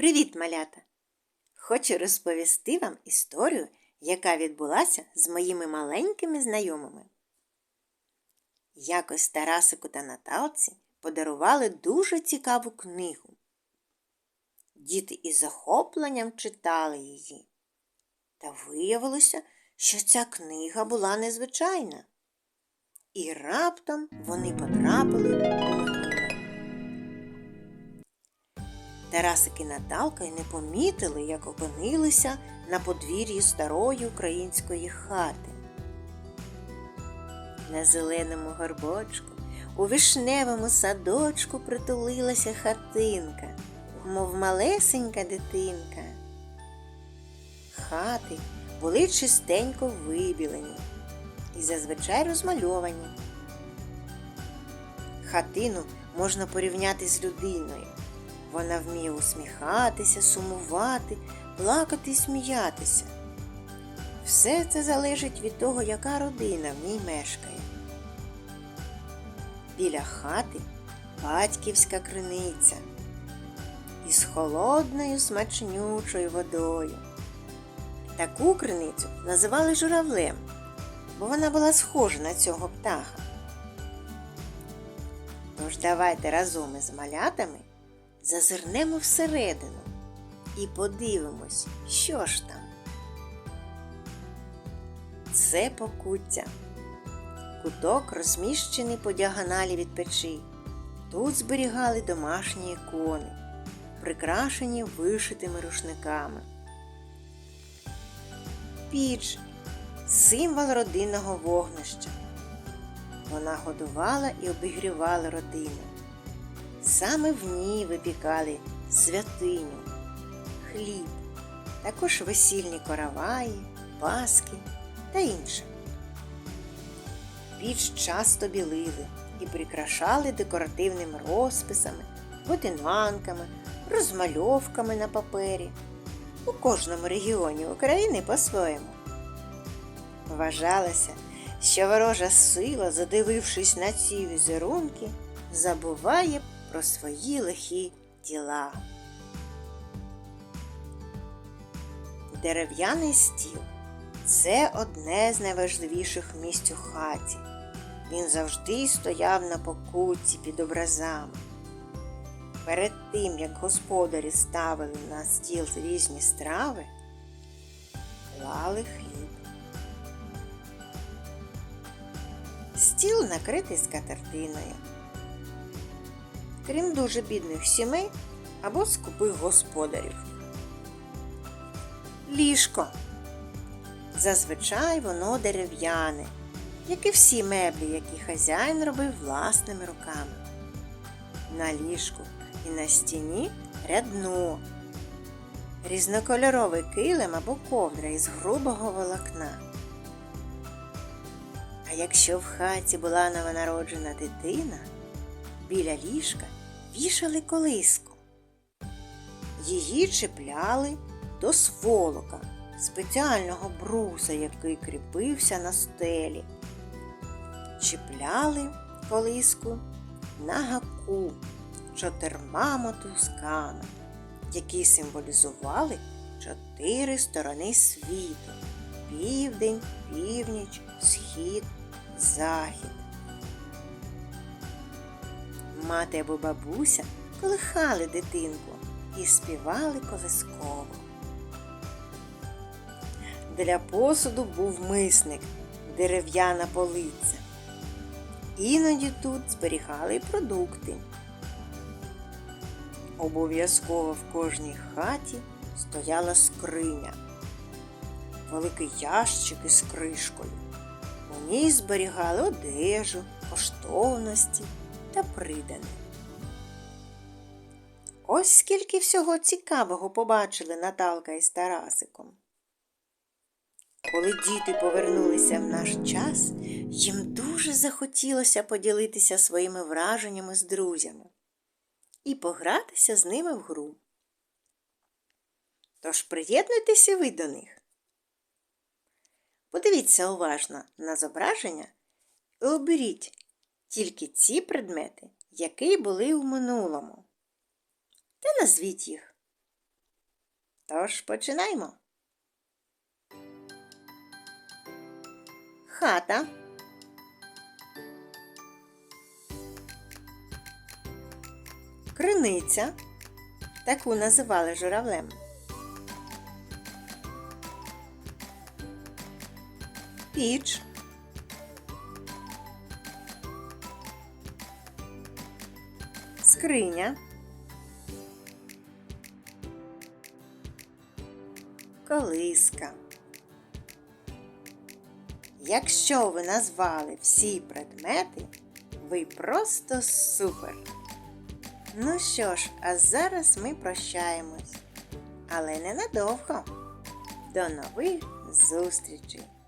Привіт, малята! Хочу розповісти вам історію, яка відбулася з моїми маленькими знайомими. Якось Тарасику та Наталці подарували дуже цікаву книгу. Діти із захопленням читали її. Та виявилося, що ця книга була незвичайна. І раптом вони потрапили у Тарасик і Наталка й не помітили, як опинилися на подвір'ї старої української хати. На зеленому горбочку, у вишневому садочку притулилася хатинка, мов малесенька дитинка. Хати були чистенько вибілені і зазвичай розмальовані. Хатину можна порівняти з людиною. Вона вміє усміхатися, сумувати, плакати і сміятися. Все це залежить від того, яка родина в ній мешкає. Біля хати батьківська криниця із холодною смачнючою водою. Таку криницю називали журавлем, бо вона була схожа на цього птаха. Тож давайте разом із малятами зазирнемо всередину і подивимось, що ж там. Це покуття. Куток розміщений по діагоналі від печі. Тут зберігали домашні ікони, прикрашені вишитими рушниками. Піч символ родинного вогнища. Вона годувала і обігрівала родину. Саме в ній випікали святиню, хліб, також весільні короваї, паски та інше. Піч часто білили і прикрашали декоративними розписами, годинанками, розмальовками на папері. У кожному регіоні України по-своєму. Вважалося, що ворожа сила, задивившись на ці візерунки, забуває про свої лихі діла. Дерев'яний стіл це одне з найважливіших місць у хаті. Він завжди стояв на покутці під образами. Перед тим, як господарі ставили на стіл різні страви, клали хліб. Стіл накритий скатертиною крім дуже бідних сімей або скупих господарів. Ліжко. Зазвичай воно дерев'яне, як і всі меблі, які хазяїн робив власними руками. На ліжку і на стіні рядно, різнокольоровий килим або ковдра із грубого волокна. А якщо в хаті була новонароджена дитина, біля ліжка вішали колиску. Її чіпляли до сволока, спеціального бруса, який кріпився на стелі. Чіпляли колиску на гаку чотирма мотузками, які символізували чотири сторони світу південь, північ, схід, захід мати або бабуся колихали дитинку і співали колисково. Для посуду був мисник, дерев'яна полиця. Іноді тут зберігали продукти. Обов'язково в кожній хаті стояла скриня, великий ящик із кришкою. У ній зберігали одежу, коштовності та придане. Ось скільки всього цікавого побачили Наталка із Тарасиком. Коли діти повернулися в наш час, їм дуже захотілося поділитися своїми враженнями з друзями і погратися з ними в гру. Тож приєднуйтеся ви до них. Подивіться уважно на зображення і оберіть тільки ці предмети, які були у минулому. Та назвіть їх. Тож починаємо. Хата. Криниця. Таку називали журавлем. Піч. Скриня. Колиска. Якщо ви назвали всі предмети, ви просто супер. Ну що ж, а зараз ми прощаємось. Але ненадовго. До нових зустрічей!